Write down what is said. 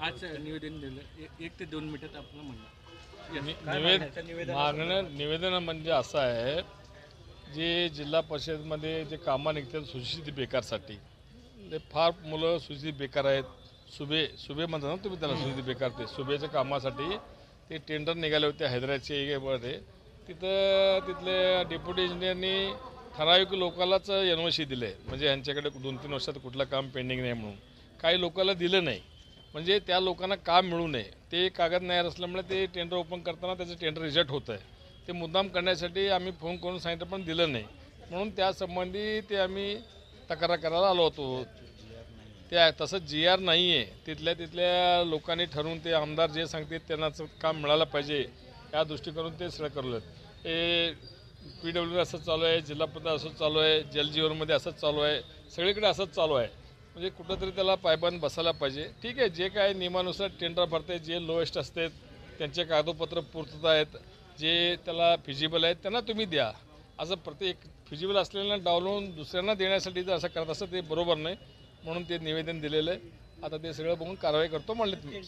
आज निवेदन दिलं. ए- एक ते दोन मिनिटात आपलं म्हणणं. Yes. निवेद मागणं निवेदन म्हणजे असं आहे जे जिल्हा परिषदमध्ये जे कामं निघतात सुशिक्षित बेकारसाठी ते फार मुलं सुशिक्षित बेकार आहेत. सुबे सुबे म्हणता ना तुम्ही त्याला सुशिक्षित बेकार ते. सुबेच्या कामासाठी ते टेंडर निघाले होते हैदराबादचे तिथं तिथले डेप्युटी इंजिनियरनी ठराविक लोकांनाच एन ओ सी दिले. म्हणजे यांच्याकडे दोन तीन वर्षात कुठलं काम पेंडिंग नाही म्हणून. काही लोकांना दिलं नाही. म्हणजे त्या लोकांना काम मिळू नये? ते कागद नाही असल्यामुळे ते टेंडर ओपन करताना त्याचं टेंडर रिजेक्ट होतं आहे ते मुद्दाम करण्यासाठी आम्ही फोन करून सांगितलं पण दिलं नाही. म्हणून त्यासंबंधी ते आम्ही तक्रार करायला आलो होतो. त्या तसं जी आर नाही आहे तिथल्या तिथल्या लोकांनी ठरवून ते आमदार जे सांगतात त्यांनाच काम मिळालं पाहिजे. या दृष्टीकडून ते सगळं करलं हे पी डब्ल्यू असंच चालू आहे जिल्हा परिषद असंच चालू आहे जलजीवनमध्ये असंच चालू आहे. सगळीकडे असंच चालू आहे. म्हणजे कुठंतरी त्याला पायबंद बसायला पाहिजे. ठीक आहे जे काय नियमानुसार टेंडर भरते जे लोएस्ट असते त्यांचे कागदपत्र पूर्तता आहेत जे त्याला फिजिबल आहेत त्यांना तुम्ही द्या. असं प्रत्येक फिजिबल असलेल्यांना डावलून दुसऱ्यांना देण्यासाठी जर असं करत असं ते बरोबर नाही. म्हणून ते निवेदन दिलेलं आहे. आता ते सगळं बघून कारवाई करतो म्हणले तुम्ही.